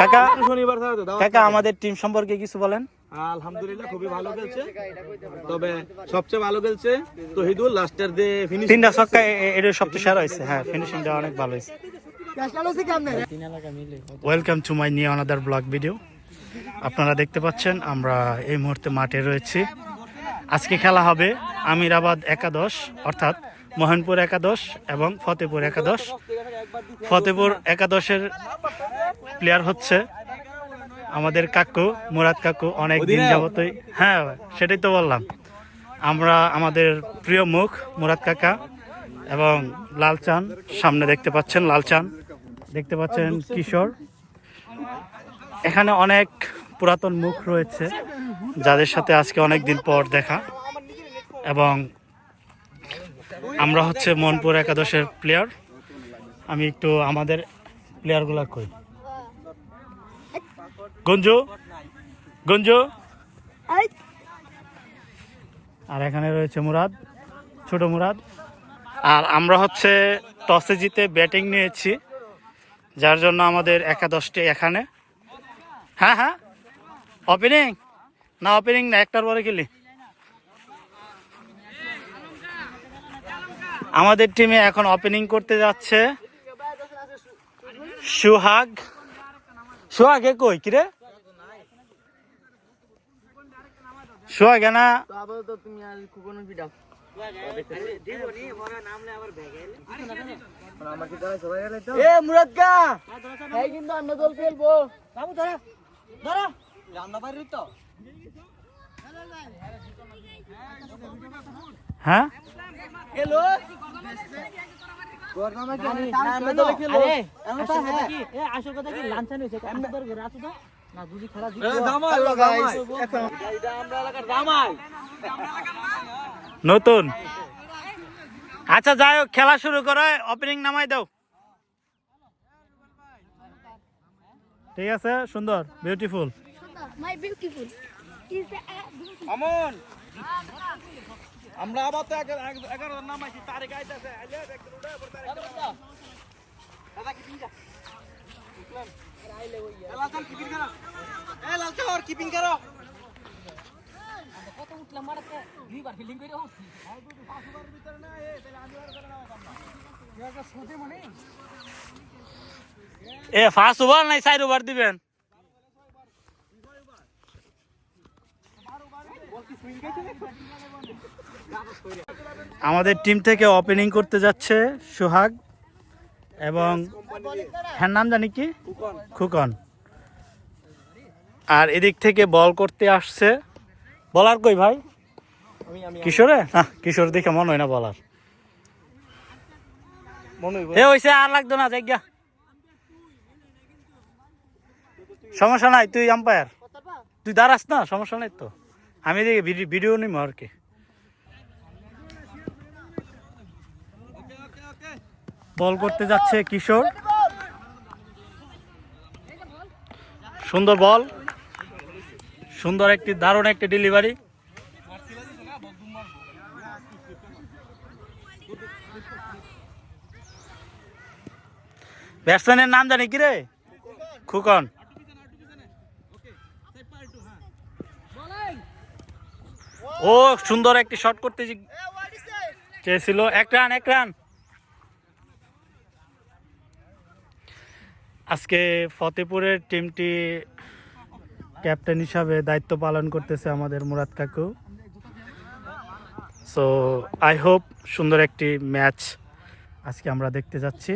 কাকা শনিবার কাকা আমাদের টিম সম্পর্কে কিছু বলেন। আলহামদুলিল্লাহ খুবই ভালো খেলছে। তবে সবচেয়ে ভালো খেলছে তহিদুল লাস্টের দিয়ে ফিনিশ তিনটা ছক্কা এটা সবচেয়ে সেরা হয়েছে। হ্যাঁ ফিনিশিংটা অনেক ভালো হয়েছে। Welcome to my new another blog video আপনারা দেখতে পাচ্ছেন আমরা এই মুহূর্তে মাঠে রয়েছি। আজকে খেলা হবে আমিরাবাদ একাদশ অর্থাৎ মোহনপুর একাদশ এবং ফতেপুর একাদশ। ফতেপুর একাদশের প্লেয়ার হচ্ছে আমাদের কাকু মুরাদ কাকু অনেক দিন যাবতই। হ্যাঁ সেটাই তো বললাম। আমরা আমাদের প্রিয় মুখ মুরাদ কাকা এবং লালচান সামনে দেখতে পাচ্ছেন লালচান। দেখতে পাচ্ছেন কিশোর। এখানে অনেক পুরাতন মুখ রয়েছে যাদের সাথে আজকে অনেক দিন পর দেখা। এবং আমরা হচ্ছে মনপুর একাদশের প্লেয়ার আমি একটু আমাদের প্লেয়ারগুলা কই? গঞ্জু? গঞ্জু? আর এখানে রয়েছে মুরাদ, ছোট মুরাদ। আর আমরা হচ্ছে টসে জিতে ব্যাটিং নিয়েছি, যার জন্য আমাদের একাদশটি এখানে। হ্যাঁ হ্যাঁ। ওপেনিং না ওপেনিং না, একটার পরে খেলি। আমাদের টিমে এখন ওপেনিং করতে যাচ্ছে। সুহাগ। সোহাগ এ কই? কিরে? সোহাগ না? হ্যাঁ? আসল কথা কি? লাঞ্ছান হয়েছে। আমাদের ঘরে আছো তো। না দুজি খেলা দিই জামাই জামাই। এটা আমরা এলাকার জামাই। নতুন। আচ্ছা যাই হোক খেলা শুরু করে। ওপেনিং নামাই দাও। ঠিক আছে সুন্দর বিউটিফুল the uh, আমন আমরা আবার তো এগারো নাম আছি তারিখ আইতাছে। দাদা কিপিং যা লালচান কিপিং করো এ লালচান আর কিপিং করো কত উঠলাম মারাতে দুইবার ফিল্ডিং করে হচ্ছে এ ফার্স্ট ওভার নাই সাইড ওভার দিবেন। আমাদের টিম থেকে ওপেনিং করতে যাচ্ছে সোহাগ এবং হ্যাঁ নাম জানি কি? খুকন। আর এদিক থেকে বল করতে আসছে। বলার কই ভাই? কিশোরে? না কিশোর দেখে মনে হয় না বলার এ হইছে আর লাগতো না জায়গা সমস্যা নাই তুই আম্পায়ার তুই দাঁড়াস না সমস্যা নাই তো। আমি দেখি ভিডিও নিম আর কি। বল করতে যাচ্ছে কিশোর। সুন্দর বল। সুন্দর একটি, দারুণ একটি ডেলিভারি ব্যাটসম্যানের নাম জানি কি রে? খুকন। ও, সুন্দর একটি শট করতে চেয়েছিল। এক রান এক রান। আজকে ফতেপুরের টিমটি ক্যাপ্টেন হিসাবে দায়িত্ব পালন করতেছে আমাদের মুরাদ কাকু। সো আই হোপ সুন্দর একটি ম্যাচ আজকে আমরা দেখতে যাচ্ছি।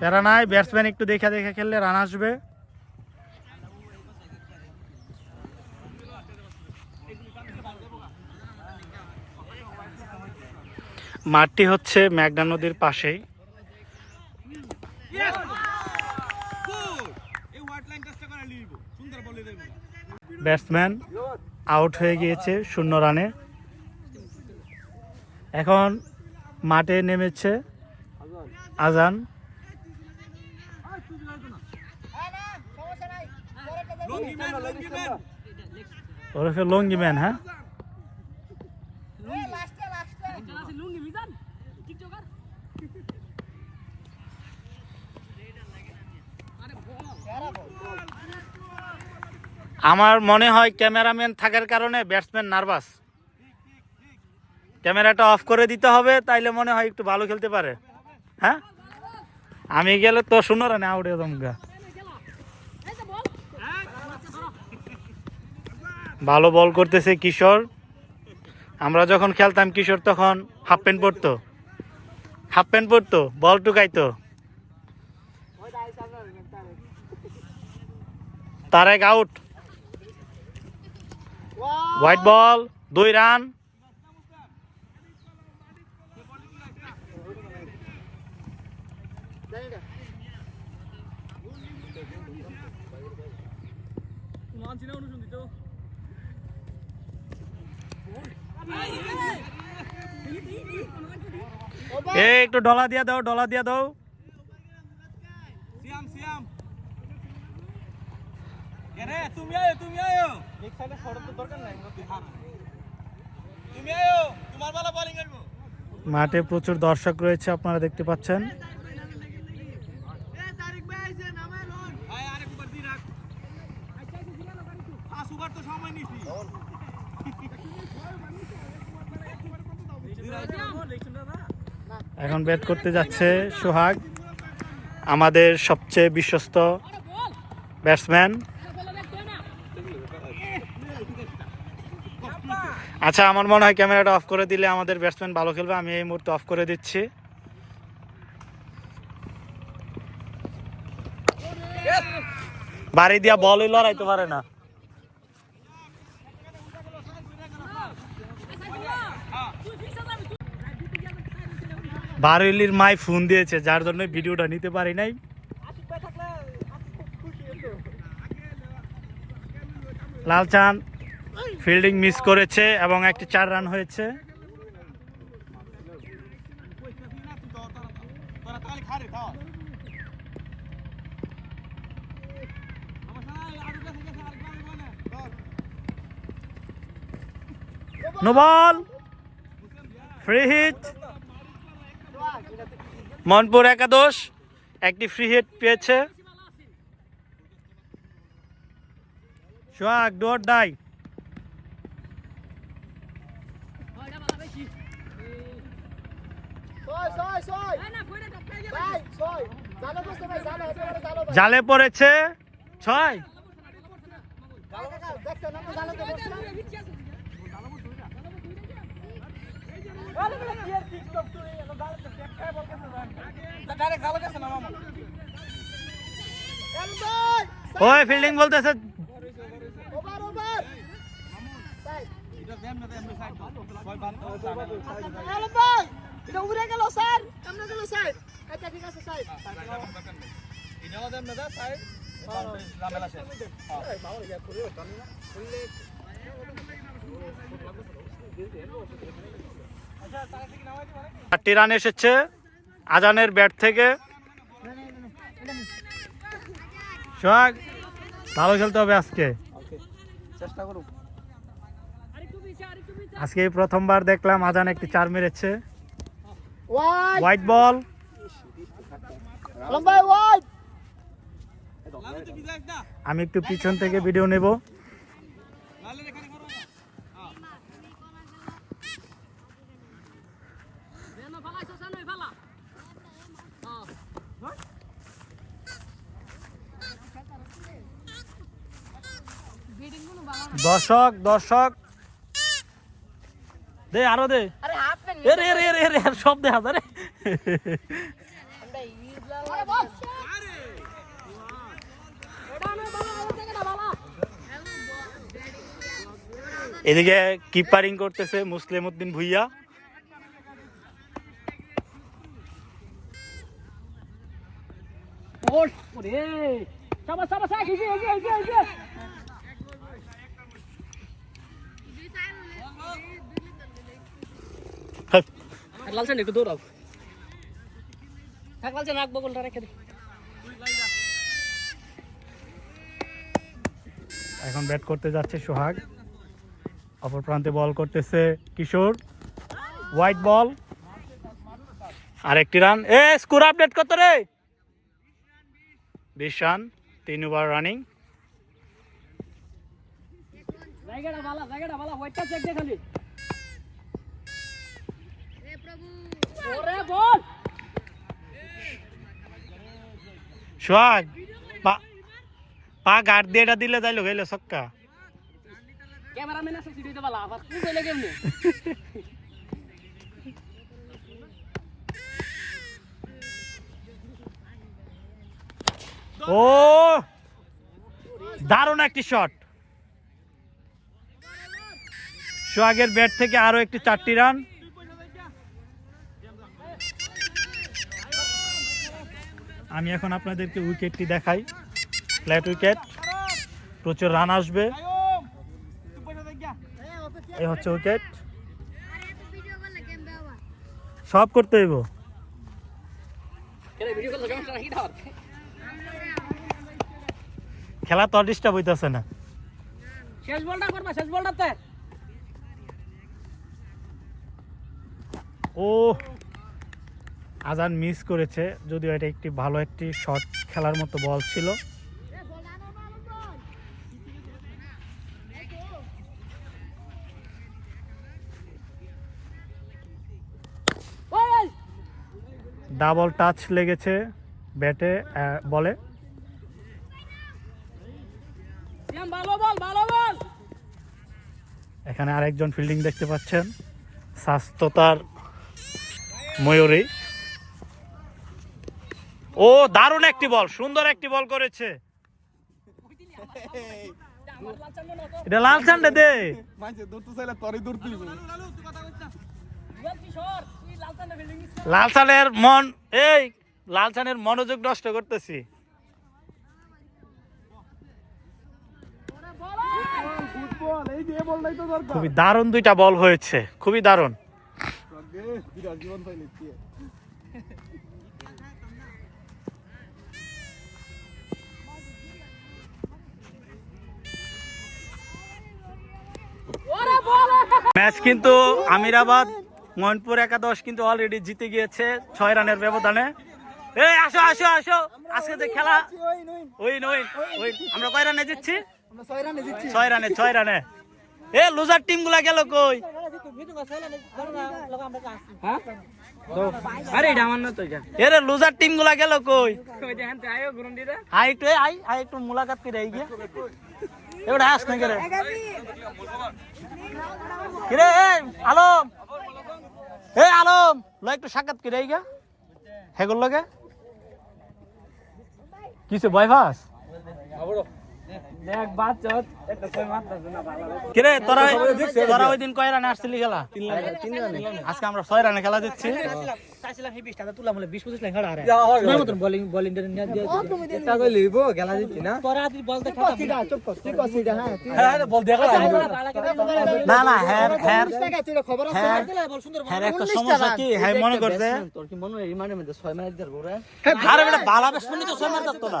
প্যারা নাই ব্যাটসম্যান একটু দেখে দেখে খেললে রান আসবে। মাঠটি হচ্ছে মেঘনা নদীর পাশেই। ব্যাটসম্যান আউট হয়ে গিয়েছে শূন্য রানে। এখন মাঠে নেমেছে আজান। ওরফে লঙ্গি ম্যান হ্যাঁ? আমার মনে হয় ক্যামেরাম্যান থাকার কারণে ব্যাটসম্যান নার্ভাস। ক্যামেরাটা অফ করে দিতে হবে, তাইলে মনে হয় একটু ভালো খেলতে পারে। হ্যাঁ? আমি গেলে তো শুনো না আউট গা। ভালো বল করতেছে কিশোর। আমরা যখন খেলতাম, কিশোর তখন হাফ প্যান্ট পরতো। হাফ প্যান্ট পরতো, বল টুকাইতো। তার এক আউট হোয়াইট বল দুই রান এ একটু ডলা দিয়া দাও ডলা দিয়া দাও। তুমি তুমি এক সাইডে সরত দরকার নাই তুমি আয়ো তোমার বালা বোলিং করব মাঠে প্রচুর দর্শক রয়েছে আপনারা দেখতে পাচ্ছেন। এ তারিক ভাই আইছে নামাই লন। ভাই আরেক বার দি রাখ। পাঁচ ওভার তো সময় নিছি। এখন ব্যাট করতে যাচ্ছে সোহাগ আমাদের সবচেয়ে বিশ্বস্ত ব্যাটসম্যান। আচ্ছা আমার মনে হয় ক্যামেরাটা অফ করে দিলে আমাদের ব্যাটসম্যান ভালো খেলবে। আমি এই মুহূর্তে অফ করে দিচ্ছি। বাড়ি দিয়া বলই লড়াইতে পারে না। বারুইলির মাই ফোন দিয়েছে, যার জন্য ভিডিওটা নিতে পারি নাই। লালচান ফিল্ডিং মিস করেছে এবং একটি চার রান হয়েছে। তোরা তালি খারে খাও no ball. Free hit. Monpur একাদশ, একটি ফ্রি হিট পেয়েছে। সোহাগ, ডোর ডাই ছয় ছয় ছয় ভাই ছয় জানো তো ভাই জানো একেবারে জানো ভাই জালে পড়েছে ছয় ওই ফিল্ডিং বলতেছে এটা উড়ে গেল স্যার কেমনে গেল স্যার আচ্ছা ঠিক আছে স্যার চারটি রান এসেছে আজানের ব্যাট থেকে। সোহাগ ভালো খেলতে হবে আজকে। চেষ্টা করুক। আজকে প্রথমবার দেখলাম আজান একটি চার মেরেছে। White ball. আমি একটু পিছন থেকে ভিডিও নেব। দর্শক দর্শক। দে আরও দে। আরে রে সব দেখা যায় রে আরে বল এটা না বাবা থেকে না বাবা এদিকে কিপারিং করতেছে মুসলিম উদ্দিন ভুইয়া একটু দৌড়াও। থাক রেখে এখন ব্যাট করতে যাচ্ছে সোহাগ। অপর প্রান্তে বল করতেছে কিশোর। হোয়াইট বল আর একটি রান এ স্কোর আপডেট কত রে? বিশ রান তিন ওভার রানিং সোহাগ পা পা গার্ড দিয়ে এটা দিলে যাইলো গেলো সক্কা ও! দারুণ একটি শট সোহাগের ব্যাট থেকে আরও একটি চারটি রান আমি এখন আপনাদেরকে উইকেটটি দেখাই। ফ্ল্যাট উইকেট প্রচুর রান আসবে। এই হচ্ছে উইকেট সব করতে হইব। খেলা? তো ডিস্টার্ব হইতেছে না। শেষ বলটা করবা শেষ বলটাতে। ও আজান মিস করেছে যদিও এটা একটি ভালো একটি শট খেলার মতো বল ছিল ওই ডাবল টাচ লেগেছে ব্যাটে বলে। সিয়াম ভালো বল ভালো বল। এখানে আরেকজন ফিল্ডিং দেখতে পাচ্ছেন স্বাস্থ্যতার ময়ূরী। ও দারুণ একটি বল সুন্দর একটি বল করেছে। এটা লাল চান্ডে দে। মাঝে দূর তো চাইলে তরে দূর তুই বল কিশোর তুই লালচান্দা বিল্ডিং লাল চানের মন এই লাল চানের মনোযোগ নষ্ট করতেছি। খুবই দারুণ দুইটা বল হয়েছে খুবই দারুণ। ম্যাচ কিন্তু আমিরাবাদ মোহনপুর একাদশ কিন্তু অলরেডি জিতে গিয়েছে ছয় রানের ব্যবধানে। এই আসো আসো আসো। আজকে যে খেলা ওই নই ওই আমরা কয় রানে জিতছি? ছয় রানে জিতছি ছয় রানে। ছয় রানে এ লুজার টিমগুলা গেল কই? এরে লুজার টিমগুলা গেল কই আই একটু এ, আই আই একটু মুলাকাত করে আই গিয়া। এবারে আস না করে কিরে এ আলম! এ আলম ল একটু সাক্ষাৎ করে আইগা হেগুল লগে। কিসে ভয় পাস? কিরে তোরা তোরা ওই দিন কয় রানে আসছিলি খেলা আজকে আমরা ছয় রানে খেলা দিচ্ছি। চাইছিলাম এই 20 টাকা তুললাম বলে 20 25 লাখ হাড়া আরে না মতন বোলিং বোলিং দের নিয়ে দিয়ে এটা কই লইব গেলা জিতছি না তোরা আদি বল দে খাতা সিধা চুপ কর তুই কর সিধা হ্যাঁ হ্যাঁ বল দেখা না না হ্যার হ্যার তুই খবর আছে বল সুন্দর হ্যার একটা সমস্যা কি হ্যাঁ মনে করছে তোর কি মনে এই মানে মধ্যে 6 মিনিট ধরবো রে আরে বেটা বালা বেশ তো না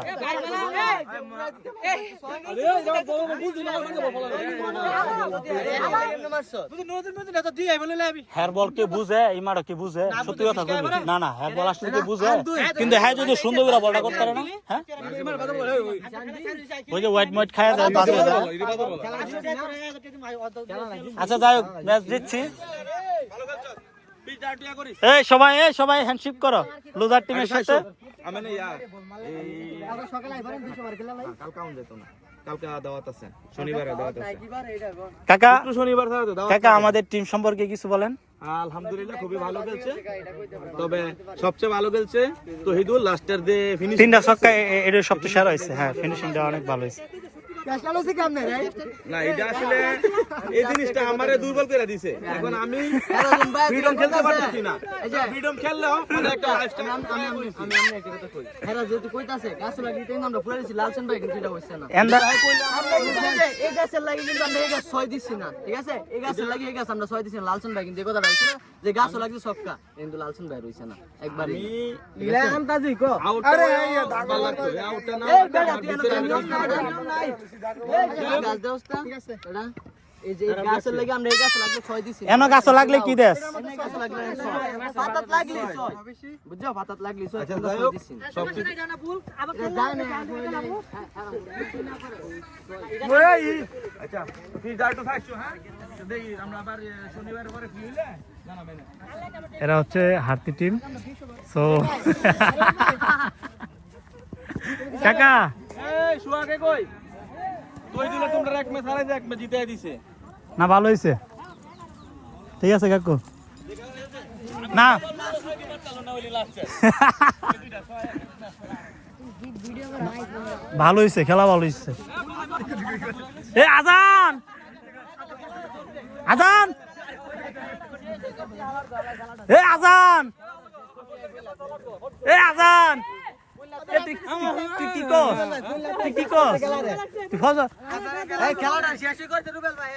বল কে বুঝে এই কি বুঝে সত্যি কথা না না হ্যাঁ বল আসলে বুঝে কিন্তু হ্যাঁ যদি সুন্দর করে বলটা করতে পারে না হ্যাঁ ওই যে হোয়াইট মোয়াইট খায় যায় আচ্ছা যাই হোক ম্যাচ দিচ্ছি এই সবাই এই সবাই হ্যান্ডশিপ করো লুজার টিমের সাথে আমি না ইয়া সকালে আইবারেন 200 বার খেলা নাই কালকে আউন যেত না। কালকে দাওয়াত আছে শনিবারে দাওয়াত আছে। কাকা শনিবার থাকে তো দাওয়াত কাকা আমাদের টিম সম্পর্কে কিছু বলেন? আলহামদুলিল্লাহ খুবই ভালো খেলছে। তবে সবচেয়ে ভালো খেলছে তহিদুল লাস্টের দিয়ে ফিনিশ তিনটা ছক্কা সবচেয়ে সেরা হয়েছে। হ্যাঁ ফিনিশিংটা অনেক ভালো হয়েছে। ক্যাশালো সে কেমনে রে না এটা আসলে এই জিনিসটা আমারে দুর্বল করে দিছে। এখন আমি ফ্রিডম খেলতে পারতেছি না। ফ্রিডম খেললেও মানে একটা লাইফস্টাইল আমি আমি আমি আমি একটা কথা কই। হেরা যেহেতু কইতাছে গাছ লাগি আমরা পুরা দিছি লালচন ভাই কিন্তু এটা হইছে না। এন্ডা বলছি এই গাছের লাগি কিন্তু আমরা এই গাছ ছয় দিচ্ছি না ঠিক আছে? এই গাছের লাগি এই গাছ আমরা ছয় দিচ্ছি না লালচন ভাই কিন্তু এই হইছে যে গাছ লাগছে সবকা কিন্তু লালচন ভাই রইছে না কো দাগা লাগতো আউটটা না লাগলে কি দেশ গাছে লাগলে এরা হচ্ছে হাতি টিম। সো কাকা। না, ভালো হয়েছে ঠিক আছে, কাকু। না। ভালো হয়েছে খেলা ভালো হয়েছে এ, আজান! আজান! এ আজান! এ, আজান! তুই তুই- কি কস তুই কি কস তুই এই খেলাটা শেষ করতে রুবেল ভাই।